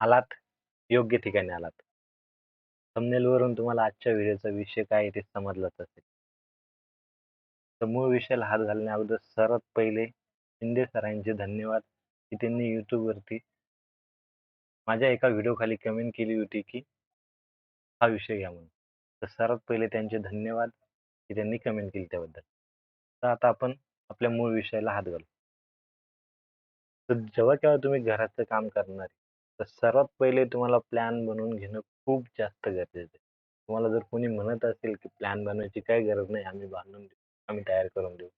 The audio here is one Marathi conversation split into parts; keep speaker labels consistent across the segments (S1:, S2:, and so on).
S1: आलात योग्य ठिकाणी आलात. thumbnail वरून तुम्हाला आजच्या व्हिडिओचा विषय काय आहे ते समजलंच असेल. तर मूळ विषयाला हात घालण्या अगोदर सर्वात पहिले शिंदे सरांचे धन्यवाद की त्यांनी YouTube वरती माझ्या एका व्हिडिओ खाली कमेंट केली होती की हा विषय घ्या म्हणून तर सर्वात पहिले त्यांचे धन्यवाद की त्यांनी कमेंट केली त्याबद्दल तर आता आपण आपल्या मूळ विषयाला हात घालू तर जेव्हा केव्हा तुम्ही घराचं काम करणार तर सर्वात पहिले तुम्हाला प्लॅन बनवून घेणं खूप जास्त गरजेचं आहे. तुम्हाला जर कोणी म्हणत असेल की प्लॅन बनवायची काय गरज नाही आम्ही बांधून देऊ आम्ही तयार करून देऊ.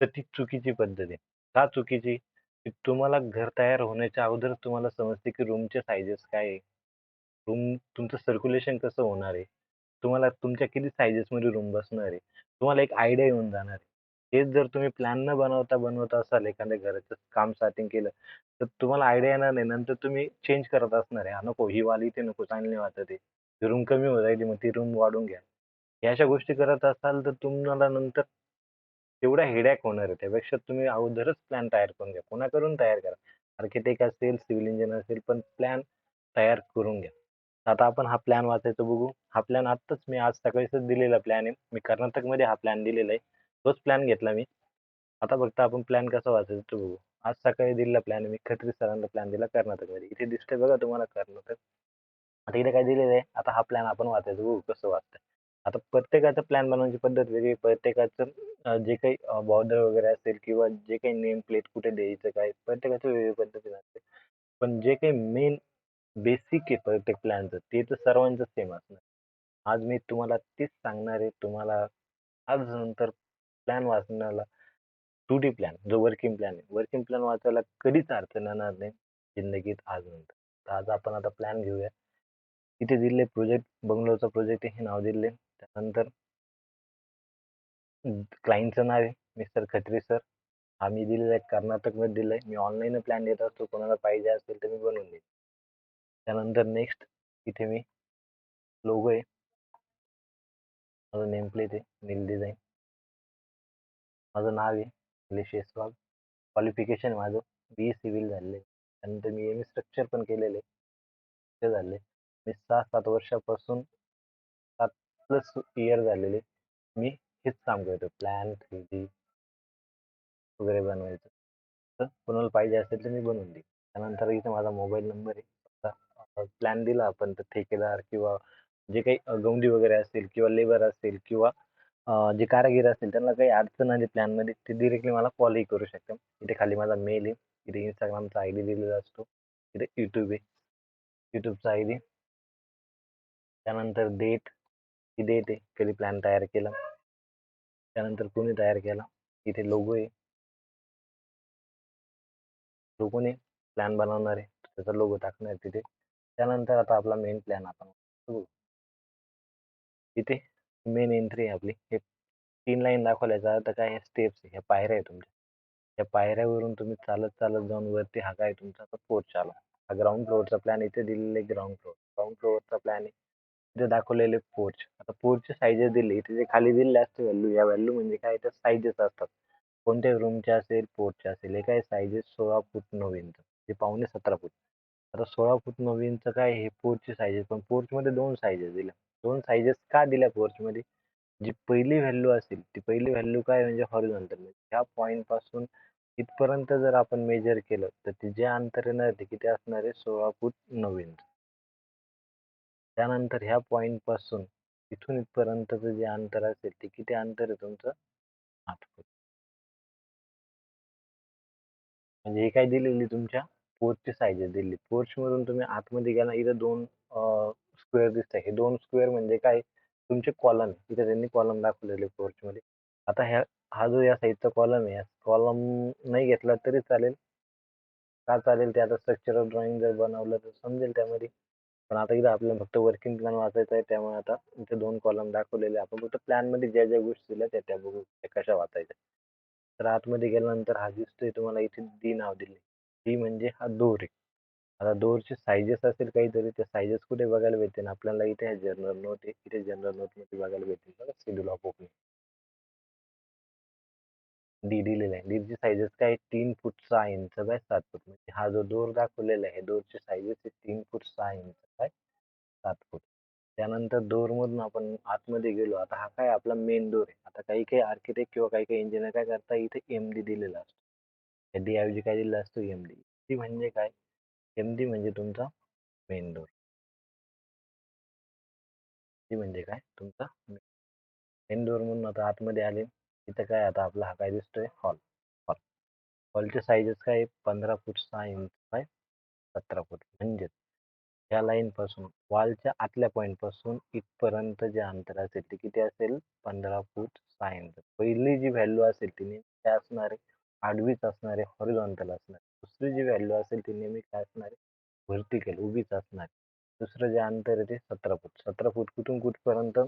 S1: तर ती चुकीची पद्धत आहे. का चुकीची? की तुम्हाला घर तयार होण्याच्या अगोदर तुम्हाला समजते की रूमचे साइजेस काय आहे. रूम तुमचं सर्क्युलेशन कसं होणार आहे? तुम्हाला तुमच्या किती साईजेस मध्ये रूम बसणार आहे? तुम्हाला एक आयडिया येऊन जाणार आहे. हेच जर तुम्ही प्लॅन न बनवता बनवत असाल एखाद्या घराचं काम स्टार्टिंग केलं तर तुम्हाला आयडिया येणार नाही. नंतर तुम्ही चेंज करत असणार आहे. हा नको ही वाली इथे नको चांगली वाटत आहे. रूम कमी होत राहिली मग ती रूम वाढून घ्या. या अशा गोष्टी करत असाल तर तुम्हाला नंतर तेवढा हेडॅक होणार आहे. त्यापेक्षा तुम्ही अगोदरच प्लॅन तयार करून घ्या. कोणाकडून तयार करा? आर्किटेक्ट असेल सिव्हिल इंजिनियर असेल पण प्लॅन तयार करून घ्या. आता आपण हा प्लॅन वाचायचं बघू. हा प्लॅन आत्ताच मी आज सकाळीच दिलेला प्लॅन आहे. मी कर्नाटकमध्ये हा प्लॅन दिलेला आहे. तोच प्लॅन घेतला मी. आता फक्त आपण प्लॅन कसा वाचायचं तो बघू. आज सकाळी दिलेला प्लॅन मी खत्री सरांना प्लॅन दिला कर्नाटकमध्ये. इथे दिसतंय बघा तुम्हाला कर्नाटक. आता इथे काय दिलेलं आहे? आता हा प्लॅन आपण वाचायचं. बघू कसं वाचतंय. आता प्रत्येकाचं प्लॅन बनवण्याची पद्धत वेगळी. प्रत्येकाचं जे काही बॉर्डर वगैरे असेल किंवा जे काही नेम प्लेट कुठे द्यायचं काय प्रत्येकाचं वेगळी पद्धतीने असते पण जे काही मेन बेसिक आहे प्रत्येक प्लॅनचं ते तर सर्वांचं सेम असणार. आज मी तुम्हाला तेच सांगणार आहे. तुम्हाला आज नंतर प्लॅन वाचण्याला टू डी प्लॅन जो वर्किंग प्लॅन आहे. वर्किंग प्लॅन वाचायला कधीच अडचण येणार नाही जिंदगीत आज नंतर तर आज आपण आता प्लॅन घेऊया. इथे दिले प्रोजेक्ट बंगलोचा प्रोजेक्ट हे नाव दिले त्यानंतर क्लायंटचं नाव आहे मिस्टर खत्री सर आम्ही दिलेलं आहे कर्नाटकमध्ये दिलं आहे. मी ऑनलाईन प्लॅन देत असतो. कोणाला पाहिजे असेल तर मी बनवून देईन. त्यानंतर नेक्स्ट इथे मी लोगो आहे. माझं नेमप्लेट आहे नील डिझाईन माझं नाव आहे निलेश यशवाल. क्वालिफिकेशन माझं बी ए सिव्हिल झालेलं आहे. त्यानंतर मी एम ए स्ट्रक्चर पण केलेलं आहे. ते झाले मी सहा सात वर्षापासून सात प्लस इयर झालेले मी हेच काम करतो प्लॅन थ्री डी वगैरे बनवायचं. तर कोणाला पाहिजे असेल तर मी बनवून देईन. त्यानंतर इथे माझा मोबाईल नंबर आहे. प्लॅन दिला आपण तर ठेकेदार किंवा जे काही गौंडी वगैरे असतील किंवा लेबर असेल किंवा जे कारागीर असतील त्यांना काही अडचण आली प्लॅनमध्ये ते डिरेक्टली मला कॉलही करू शकतात. इथे खाली माझा मेल आहे. इथे इंस्टाग्रामचा आय डी दिलेला असतो. इथे यूट्यूब आहे. यूट्यूबचा आय डी त्यानंतर डेट ही डेट आहे. कधी प्लॅन तयार केला. त्यानंतर कोणी तयार केला. इथे लोगो आहे. लोगोने प्लॅन बनवणार आहे. त्याचा लोगो टाकणार तिथे. त्यानंतर आता आपला मेन प्लॅन आपण बघू. इथे मेन एंट्री आहे आपली. हे तीन लाईन दाखवल्याचा आता काय स्टेप्स ह्या पायऱ्या आहे तुमच्या. या पायऱ्यावरून तुम्ही चालत चालत जाऊन वरती हा काय तुमचा पोर्च आला हा ग्राउंड फ्लोअरचा प्लॅन इथे दिलेले ग्राउंड फ्लोअर ग्राउंड फ्लोअरचा प्लॅन आहे. इथे दाखवलेले पोर्च आता पोर्चचे साईजेस दिले. इथे जे खाली दिलेले असते व्हॅल्यू या व्हॅल्यू म्हणजे काय? तर साईजेस असतात. कोणत्या रूमचे असेल? पोर्चचे असेल. हे काय? साईजेस सोळा फूट नऊ इंच हे पावणे सतरा फूट. आता सोळा फूट नऊ इंच काय? हे पोर्चचे साईजेस पण पोर्चमध्ये दोन साईजेस दिल्या. दोन साईजेस का दिल्या पोर्चमध्ये जी पहिली व्हॅल्यू असेल ती पहिली व्हॅल्यू काय म्हणजे हॉरिझॉन्टल म्हणजे? ह्या पॉईंटपासून इथपर्यंत जर आपण मेजर केलं तर ते जे अंतर येणार ते किती असणार आहे सोळा फूट नऊ इंच त्यानंतर ह्या पॉईंटपासून इथून इथपर्यंतचं जे अंतर असेल ते किती अंतर आहे तुमचं? आठ फूट. म्हणजे हे काय दिलेली तुमच्या पोर्चची साइजेस दिली पोर्च मधून तुम्ही आतमध्ये गेला इथं दोन स्क्वेअर दिसत हे दोन स्क्वेअर म्हणजे काय? तुमचे कॉलम इथे त्यांनी कॉलम दाखवलेले पोर्च मध्ये. आता ह्या हा जो या साईडचा कॉलम आहे कॉलम नाही घेतला तरी चालेल. का चालेल ते आता स्ट्रक्चरल ड्रॉइंग जर बनवलं तर समजेल त्यामध्ये. पण आता इथं आपल्याला फक्त वर्किंग प्लॅन वाचायचं आहे. त्यामुळे आता इथे दोन कॉलम दाखवलेले आपण फक्त प्लॅनमध्ये ज्या ज्या गोष्टी दिल्या त्या त्या बघू. त्या कशा वाचायच्या. तर आतमध्ये गेल्यानंतर हा दिसतोय तुम्हाला इथे डी नाव दिले डी म्हणजे हा दोर आहे आता दोरचे सायझेस असेल काहीतरी त्या सायझेस कुठे बघायला भेटतील आपल्याला इथे जनरल नोट आहे इथे जनरल नोटमध्ये बघायला भेटतील बघा शेड्यूल ऑफ ओपनिंग डी दिलेला आहे. डीची साईजेस काय? तीन फूट सहा इंच बाय सात फूट. म्हणजे हा जो दोर दाखवलेला आहे दोरचे साईजेस तीन फूट सहा इंच बाय सात फूट. त्यानंतर दोर मधून आपण आतमध्ये गेलो. आता हा काय? आपला मेन दोर आहे. आता काही काही आर्किटेक्ट किंवा काही काही इंजिनियर काय करता? इथे एम डी दिलेला असतो. डी ऐवजी काय दिलेला असतो? एम डी ती म्हणजे काय? एम डी म्हणजे तुमचा मेन ती म्हणजे काय? तुमचा मेन म्हणून आता आतमध्ये आले. इथं काय आता आपला हा काय दिसतोय? हॉल. हॉल. हॉलचे साईजेस काय? पंधरा फूट सहा इंच बाय सतरा फूट. म्हणजेच ह्या लाईन पासून वॉलच्या आतल्या पॉईंटपासून इथपर्यंत जे अंतर असेल ते किती असेल? पंधरा फूट सहा इंच पहिली जी व्हॅल्यू असेल ती नेहमी असणारे आडवीच असणारे हॉरिझॉन्टल असणार. दुसरी जी व्हॅल्यू असेल ती नेहमी काय असणार आहे? व्हर्टिकल उभीच असणार दुसरं जे अंतर आहे ते सतरा फूट. सतरा फूट कुठून कुठपर्यंत?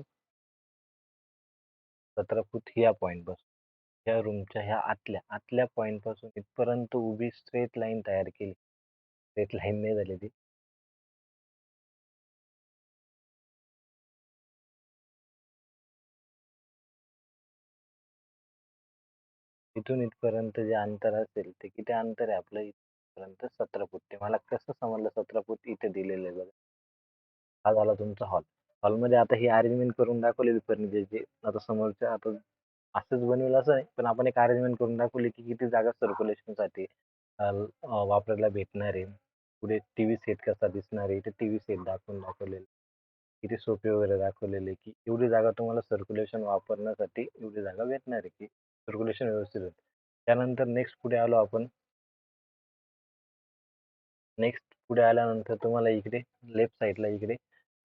S1: सतरा फूट ह्या पॉईंटपासून. ह्या रूमच्या ह्या आतल्या आतल्या पॉईंटपासून इथपर्यंत उभी स्ट्रेट लाईन तयार केली. स्ट्रेट लाईन नाही झालेली. इथून इथपर्यंत जे अंतर असेल ते किती अंतर आहे आपलं इथपर्यंत? सतरा फूट. ते मला कसं समजलं सतरा फूट इथे दिलेलं आहे बघा. हा झाला तुमचा हॉल. हॉलमध्ये आता ही अरेंजमेंट करून दाखवलेली फर्निचरची आता समोरच्या आता असंच बनवेल असं नाही पण आपण एक अरेंजमेंट करून दाखवली की किती जागा सर्क्युलेशनसाठी वापरायला भेटणार आहे. पुढे टी व्ही सेट कसा दिसणार आहे? इथे टी व्ही सेट दाखवून दाखवलेलं किती सोपे वगैरे दाखवलेले की एवढी जागा तुम्हाला सर्क्युलेशन वापरण्यासाठी एवढी जागा भेटणार आहे की? सर्क्युलेशन व्यवस्थित होतं त्यानंतर नेक्स्ट पुढे आलो आपण. नेक्स्ट पुढे आल्यानंतर तुम्हाला इकडे लेफ्ट साईडला इकडे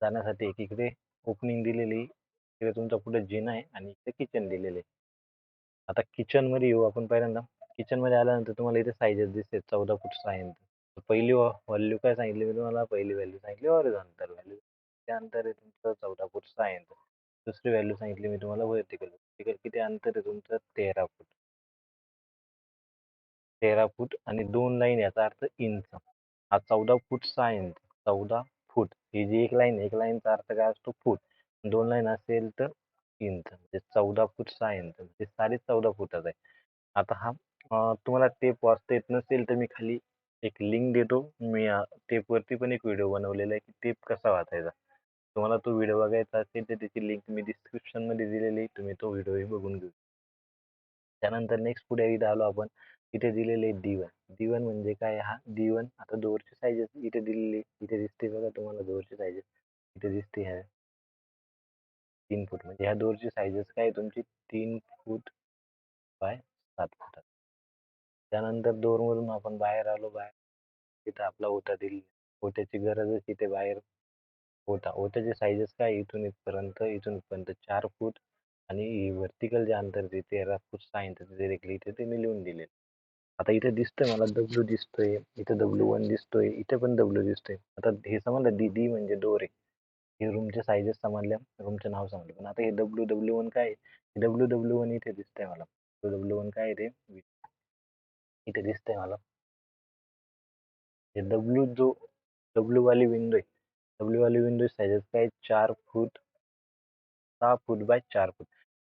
S1: जाण्यासाठी एक इकडे ओपनिंग दिलेली इकडे तुमचा पुढे जिना आहे आणि इकडे किचन दिलेले आता किचनमध्ये येऊ आपण पहिल्यांदा. किचनमध्ये आल्यानंतर तुम्हाला इथे साईजेस दिसते चौदा फूट सहा इंच पहिली व्हॅल्यू काय सांगितली मी तुम्हाला? पहिली व्हॅल्यू सांगितली हॉरिझॉन्टल व्हॅल्यू त्यानंतर आहे तुमचं चौदा फूट सहा इंच दुसरी व्हॅल्यू सांगितली मी तुम्हाला व्हर्टिकल तिकडे किती अंतर आहे तुमचं तेरा फूट. तेरा फूट आणि दोन लाईन याचा अर्थ इंच हा चौदा फूट सहा इंच चौदा फूट. ही जी एक लाईन एक लाईनचा अर्थ काय असतो? फूट. दोन लाईन असेल तर इंच म्हणजे चौदा फूट सहा इंच म्हणजे साडे चौदा फुटाचा आहे. आता हा तुम्हाला टेप वाचता येत नसेल तर मी खाली एक लिंक देतो. मी टेपवरती पण एक व्हिडिओ बनवलेला आहे की टेप कसा वाचायचा? तुम्हाला तो व्हिडिओ बघायचा असेल तर त्याची लिंक मी डिस्क्रिप्शनमध्ये दिलेली तुम्ही तो व्हिडिओही बघून घेऊ त्यानंतर नेक्स्ट पुढे इथे आलो आपण. इथे दिलेले दिवन दिवन म्हणजे काय? हा दिवन आता दोरची साईजेस इथे दिलेली इथे दिसते बघा तुम्हाला दोरची साईजेस इथे दिसते ह्या तीन फूट म्हणजे ह्या दोरची साईजेस काय? तुमची तीन फूट बाय सात फूट त्यानंतर दोरमधून आपण बाहेर आलो. बाहेर तिथं आपला ओटा दिली ओट्याची गरजच इथे बाहेर ओटा ओट्याचे साईजेस काय इथून इथपर्यंत इथून इथपर्यंत चार फूट आणि व्हर्टिकल जे अंतर ते तेरा फूट सहा इंच डिरेक्टली इथे ते मी लिहून दिले आता इथे दिसतंय मला डब्ल्यू दिसतोय इथे डब्ल्यू वन दिसतोय इथे पण डब्ल्यू दिसतोय. आता हे समजलं डी डी म्हणजे डोर आहे. हे रूमचे साईजेस समजल्या रूमचं नाव समजलं. पण आता हे डब्ल्यू डब्ल्यू वन काय डब्ल्यू डब्ल्यू वन इथे दिसतंय मला. डब्ल्यू वन काय ते? इथे दिसतंय मला. हे डब्ल्यू जो डब्ल्यू वाली विंडो आहे डब्ल्यू वाली विंडो साईजेस काय? चार फूट सहा फूट बाय चार फूट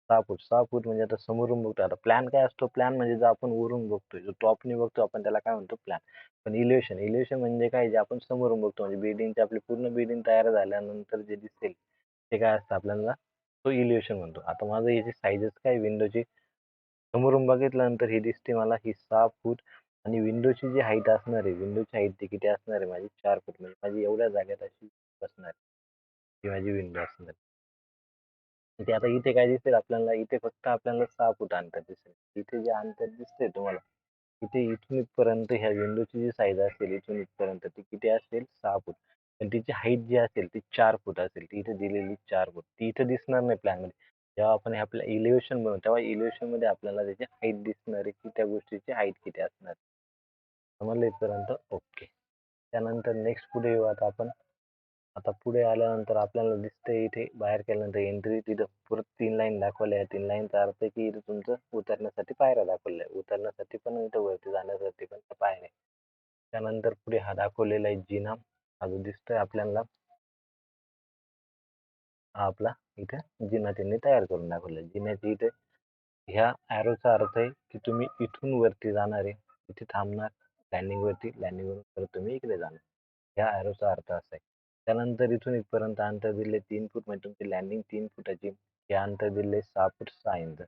S1: सहा फूट सहा फूट म्हणजे आता समोरून बघतो. आता प्लॅन काय असतो? प्लॅन म्हणजे जो आपण वरून बघतोय. जो टॉपने बघतो आपण त्याला काय म्हणतो? प्लॅन पण इलेव्हेशन इलेव्हेशन म्हणजे काय? जे आपण समोरून बघतो. म्हणजे बिल्डिंगचे आपली पूर्ण बिल्डिंग तयार झाल्यानंतर जे दिसेल ते काय असतं आपल्याला? तो इलेव्हेशन म्हणतो. आता माझं याची साईजेस काय? विंडोची समोरून बघितल्यानंतर ही दिसते मला. ही सहा फूट आणि विंडोची जी हाईट असणार आहे विंडोची हाईट ती किती असणार आहे? माझी चार फूट म्हणजे माझी एवढ्या जागेत अशी शिवाजी माझी विंडो असणार ते आता इथे काय दिसेल आपल्याला इथे फक्त आपल्याला सहा फूट अंतर दिसेल. इथे जे अंतर दिसतंय तुम्हाला इथे इथून इथपर्यंत ह्या विंडोची जी साईज असेल इथून इथपर्यंत ती किती असेल? सहा फूट. पण तिची हाईट जी असेल ती चार फूट असेल. ती इथे दिलेली चार फूट. ती इथे दिसणार नाही प्लॅनमध्ये. जेव्हा आपण हे आपलं बनवू तेव्हा इलिव्हेशनमध्ये आपल्याला त्याची हाईट दिसणार आहे की त्या गोष्टीची हाईट किती असणार? समजलं इथपर्यंत? ओके त्यानंतर नेक्स्ट पुढे येऊ आता आपण. आता पुढे आल्यानंतर आपल्याला दिसतंय इथे बाहेर केल्यानंतर एंट्री तिथं परत तीन लाईन दाखवल्या. आहे तीन लाईनचा अर्थ आहे की इथं तुमचं उतरण्यासाठी पायऱ्या दाखवल्या. आहे उतरण्यासाठी पण इथं वरती जाण्यासाठी पण त्या पायऱ्या त्यानंतर पुढे हा दाखवलेला आहे जिना. हा जो दिसतोय आपल्याला हा आपला इथे जिना त्यांनी तयार करून दाखवला जिन्याची इथे ह्या चा अर्थ आहे की तुम्ही इथून वरती जाणार आहे इथे थांबणार लँडिंग वरती लँडिंग वरून परत तुम्ही इकडे जाणार. ह्या चा अर्थ असा आहे. त्यानंतर इथून इथपर्यंत अंतर दिले तीन फूट म्हणजे तुमची लँडिंग तीन फुटाची. हे अंतर दिले सहा फूट सहा इंच.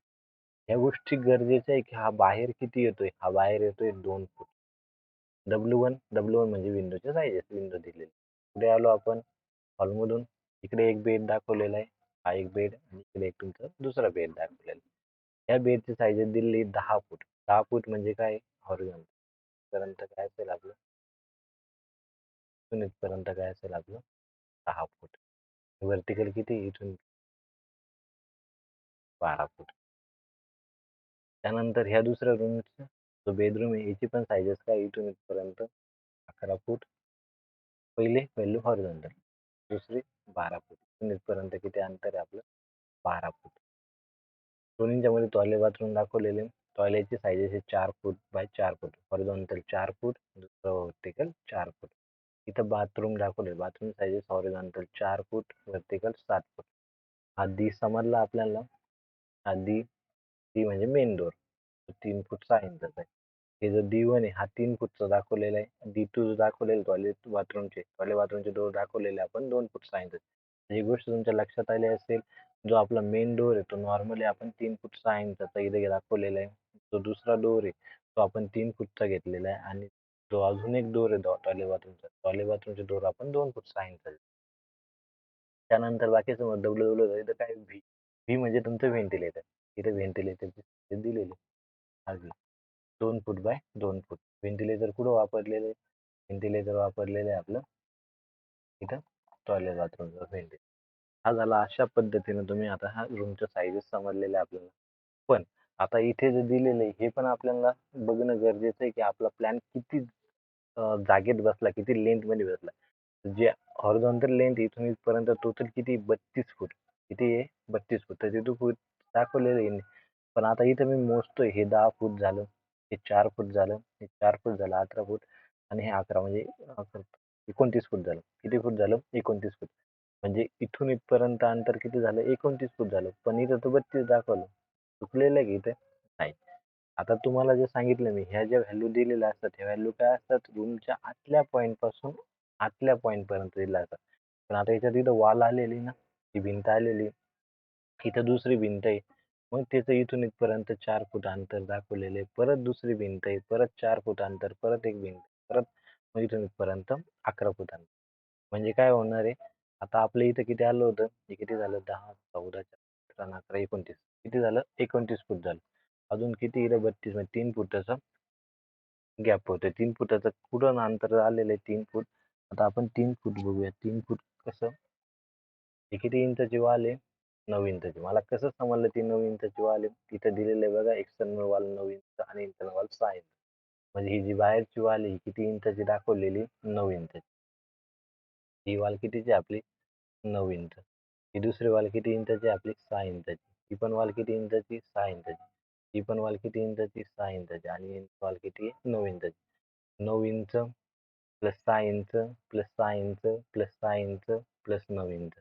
S1: ह्या गोष्टी गरजेच्या आहे की हा बाहेर किती येतोय? हा बाहेर येतोय दोन foot. W one W one म्हणजे विंडोच्या साईज विंडो दिलेली. पुढे आलो आपण हॉलमधून इकडे एक बेड दाखवलेला आहे. हा एक बेड आणि इकडे एक तुमचा दुसरा बेड दाखवलेला आहे. या बेडची साईज दिली दहा फूट. दहा फूट म्हणजे काय? हॉरिझॉन्टल पर्यंत काय असेल आपलं? इथून इथपर्यंत काय असेल आपलं दहा फूट. वर्टिकल किती? इथून बारा फूट. त्यानंतर ह्या दुसऱ्या रूमचा जो बेडरूम आहे, याची पण साईजेस काय? इथून इथपर्यंत अकरा फूट. पहिले व्हॅल्यू हॉरिझॉन्टल दुसरी, बारा फूट. इथून इथपर्यंत किती अंतर आहे आपलं? बारा फूट. दोन्हीच्या मध्ये टॉयलेट बाथरूम दाखवलेले. टॉयलेटची साईजेस आहे चार फूट बाय चार फूट. हॉरिझॉन्टल चार फूट. दुसरं व्हर्टिकल चार फूट. इथं बाथरूम दाखवले बाथरूम साईजेस हॉरिझॉन्टल चार फूट व्हर्टिकल सात फूट. आधी समजला आपल्याला? आधी ती म्हणजे मेन डोर तीन फूट सहा इंचाचा आहे. हे जो डी वन आहे हा तीन फूटचा दाखवलेला आहे. डी टू जो दाखवलेला टॉयलेट बाथरूमचे टॉयलेट बाथरूमचे डोर दाखवलेले आपण दोन फूट सहा इंचाचे ही गोष्ट तुमच्या लक्षात आली असेल जो आपला मेन डोर आहे तो नॉर्मली आपण तीन फूट सहा इंचाचा इथे दाखवलेला आहे. जो दुसरा डोर आहे तो आपण तीन फूटचा घेतलेला आहे. आणि जो अजून एक डोर आहे टॉयलेट बाथरूमचा. टॉयलेट बाथरूमचे डोर आपण दोन फूट साईन इंचाचे. त्यानंतर बाकीचं मग डब्ल्यू डब्ल्यू इथं काय व्ही व्ही म्हणजे तुमचं व्हेंटिलेटर इथे व्हेंटिलेटरची दिलेली आहे दोन फूट बाय दोन फूट. व्हेंटिलेटर कुठं वापरलेलं आहे? व्हेंटिलेटर वापरलेलं आहे आपलं इथं टॉयलेट बाथरूमचा व्हेंटिलेटर हा झाला अशा पद्धतीनं तुम्ही आता हा रूमच्या साईजेस समजलेल्या आपल्याला. पण आता इथे जे दिलेलं आहे हे पण आपल्याला बघणं गरजेचं आहे की आपला प्लॅन किती जागेत बसला किती लेंथमध्ये बसला. जे हॉरिझॉन्टल लेंथ इथून इथपर्यंत टोटल किती बत्तीस फूट किती आहे? बत्तीस फूट. तर तिथून फूट दाखवलेलं आहे. पण आता इथं मी मोजतोय हे दहा फूट झालं हे चार फूट झालं हे चार फूट झालं अकरा फूट आणि हे अकरा म्हणजे एकोणतीस फूट झालं. किती फूट झालं? एकोणतीस फूट. म्हणजे इथून इथपर्यंत अंतर किती झालं? एकोणतीस फूट झालं. पण इथं तर बत्तीस दाखवलं. चुकलेलं आहे की इथे? नाही. आता तुम्हाला जे सांगितलं मी ह्या ज्या व्हॅल्यू दिलेल्या असतात ह्या व्हॅल्यू काय असतात? रूमच्या आतल्या पॉईंटपासून आतल्या पॉईंट पर्यंत दिल्या असतात पण आता याच्यात इथं वाल आलेली ना ही भिंत आलेली इथं दुसरी भिंत आहे. मग त्याचं इथून इथपर्यंत चार फूट अंतर दाखवलेले परत दुसरी भिंत आहे परत चार फूट अंतर परत एक भिंत परत मग इथून इथपर्यंत अकरा फूट अंतर. म्हणजे काय होणार आहे? आता आपलं इथं किती आलं होतं? हे किती झालं? दहा चौदा अकरा एकोणतीस. किती झालं? एकोणतीस फूट झालं. अजून किती इथं बत्तीस म्हणजे तीन फुटाचा गॅप होतं तीन फुटाचं कुठं अंतर आलेलं आहे तीन फूट. आता आपण तीन फूट बघूया. तीन फूट कसं? हे किती इंचाची वाल आहे? नऊ इंचाची. मला कसं समजलं ती नऊ इंचाची वाल आहे? तिथं दिलेलं आहे बघा एक्सटर्नल वाल नऊ इंच आणि इंटरनल वाल सहा इंच. म्हणजे ही जी बाहेरची वाल आहे किती इंचाची दाखवलेली? नऊ इंचाची. ही वाल कितीची आपली? नऊ इंच. ही दुसरी वाल किती इंचाची आपली? सहा इंचाची. ही पण वाल किती इंचाची? सहा इंचाची. ही पण वाल किती इंचाची सहा इंचाची आणि वाल किती नऊ इंचाची नऊ इंच प्लस सहा इंच प्लस सहा इंच प्लस सहा इंच प्लस नऊ इंच.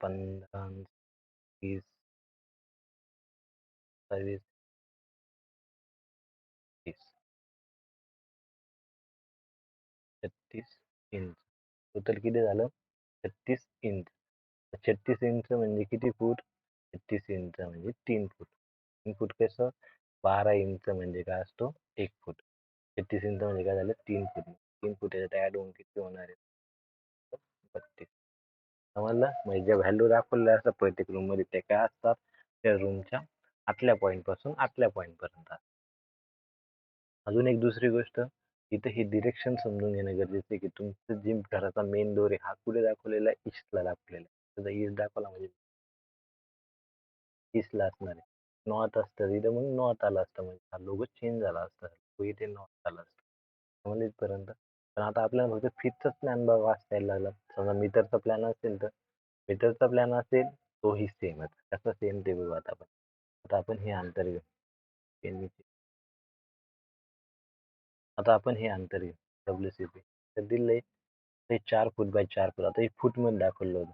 S1: पंधरा वीस सव्वीस तीस. छत्तीस इंच. टोटल किती झालं? छत्तीस इंच. छत्तीस इंच म्हणजे किती फूट? छत्तीस इंच म्हणजे तीन फूट. फूट कसं बारा इंच म्हणजे काय असतो? एक फूट. छत्तीस इंच म्हणजे काय झालं? तीन फूट. तीन फूट याच्यात ॲड होऊन किती होणार आहे? बत्तीस. समजलं? म्हणजे ज्या व्हॅल्यू दाखवल्या असतात प्रत्येकमध्ये ते काय असतात? त्या रूमच्या आतल्या पासून आतल्या पर्यंत अजून एक दुसरी गोष्ट इथं हे डिरेक्शन समजून घेणं गरजेचं आहे की तुमचं जिम घराचा मेन डोर आहे हा कुठे दाखवलेला? आहे ईस्टला दाखवलेला आहे. त्याचा ईस्ट दाखवला म्हणजे? ईस्टला असणार आहे. नॉर्थ असतं. इथं मग नॉर्थ आलं असतं म्हणजे हा लोगो चेंज झाला असता. तो इथे नॉर्थ आला असतं. समजलं इथपर्यंत पण आता आपल्याला फक्त फिफ्थचाच प्लॅन बघा वाचता लागला. समजा मीटरचा प्लॅन असेल तर? मीटरचा प्लॅन असेल तोही सेमच त्याचा सेम ते बघू आता आपण. आता आपण हे अंतर घेऊ. आता आपण हे अंतर घेऊ. डब्ल्यू सी पी तर दिले ते चार फूट बाय चार फूट आता हे फूटमध्ये दाखवलं होतं.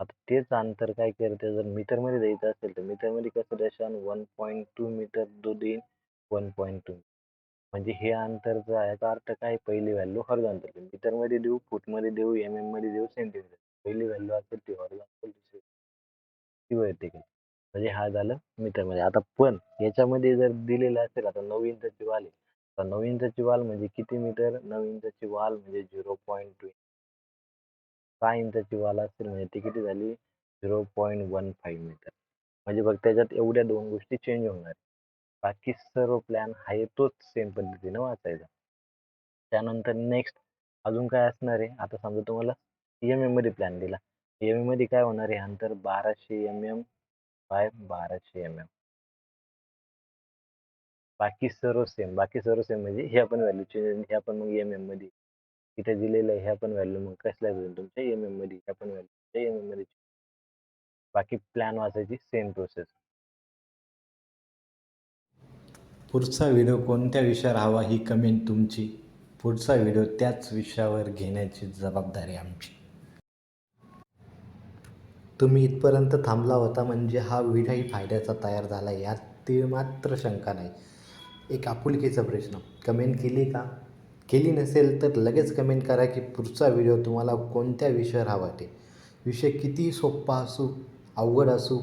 S1: आता तेच अंतर काय करते? जर मीटरमध्ये द्यायचं असेल तर मीटरमध्ये कसं द्याशान वन पॉईंट टू मीटर दो देईन वन पॉईंट टू म्हणजे हे अंतरचं आहे. याचा अर्थ काय? पहिली व्हॅल्यू हॉरिझॉन्टल मीटरमध्ये देऊ फूटमध्ये देऊ एम एममध्ये देऊ सेंटीमीटर पहिली व्हॅल्यू असेल ती हॉरिझॉन्टल दुसरी. ती वर्टिकल म्हणजे हा झालं मीटरमध्ये. आता पण याच्यामध्ये जर दिलेलं असेल आता नऊ इंचाची वाल आहे. तर नऊ इंचाची वाल म्हणजे किती मीटर? नऊ इंचाची वाल म्हणजे झिरो पॉईंट टू सहा इंचाची वाल असेल म्हणजे ती किती झाली zero point one five metre. म्हणजे बघ त्याच्यात एवढ्या दोन गोष्टी चेंज होणार. बाकी सर्व प्लॅन आहे तोच सेम पद्धतीने वाचायचा. त्यानंतर नेक्स्ट अजून काय असणार आहे? आता समजा तुम्हाला एम एममध्ये प्लॅन दिला. एम एममध्ये काय होणार आहे? अंतर बाराशे एम एम बाय बाराशे एम एम बाकी सर्व सेम बाकी सर्व सेम म्हणजे हे पण व्हॅल्यू चेंज ह्या पण मग एम एममध्ये इथे दिलेलं ह्या पण व्हॅल्यू मग कसल्या होईल तुमच्या एम एममध्ये ह्या पण व्हॅल्यू एम एममध्ये. बाकी प्लॅन वाचायची सेम प्रोसेस
S2: पुढचा व्हिडिओ कोणत्या विषयावर हवा ही कमेंट तुमची. पुढचा व्हिडिओ त्याच विषयावर घेण्याची जबाबदारी आमची. तुम्ही इथपर्यंत थांबला होता म्हणजे हा व्हिडिओही फायद्याचा तयार झाला यात ते मात्र शंका नाही. एक आपुलकीचा प्रश्न. कमेंट केली का? केली नसेल तर लगेच कमेंट करा की पुढचा व्हिडिओ तुम्हाला कोणत्या विषयावर हवा ते विषय किती सोप्पा असू अवघड असू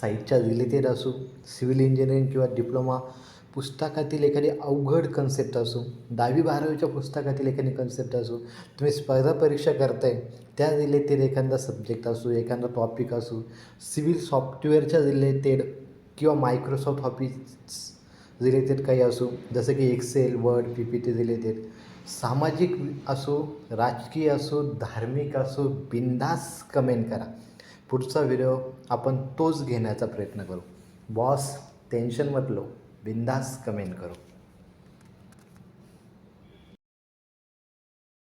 S2: साईटच्या रिलेटेड असू सिव्हिल इंजिनिअरिंग किंवा डिप्लोमा पुस्तकातील एखादी अवघड कन्सेप्ट असो दहावी बारावीच्या पुस्तकातील एखादी कन्सेप्ट असो तुम्ही स्पर्धा परीक्षा करताय त्या रिलेटेड एखादा सब्जेक्ट असो एखादा टॉपिक असो सिव्हिल सॉफ्टवेअरच्या रिलेटेड किंवा मायक्रोसॉफ्ट ऑफिस रिलेटेड काही असो जसं की Excel Word P P T related सामाजिक असो राजकीय असो धार्मिक असो बिंदास कमेंट करा. पुढचा व्हिडिओ आपण तोच घेण्याचा प्रयत्न करू. बॉस टेन्शन बिंदास कमेंट करू.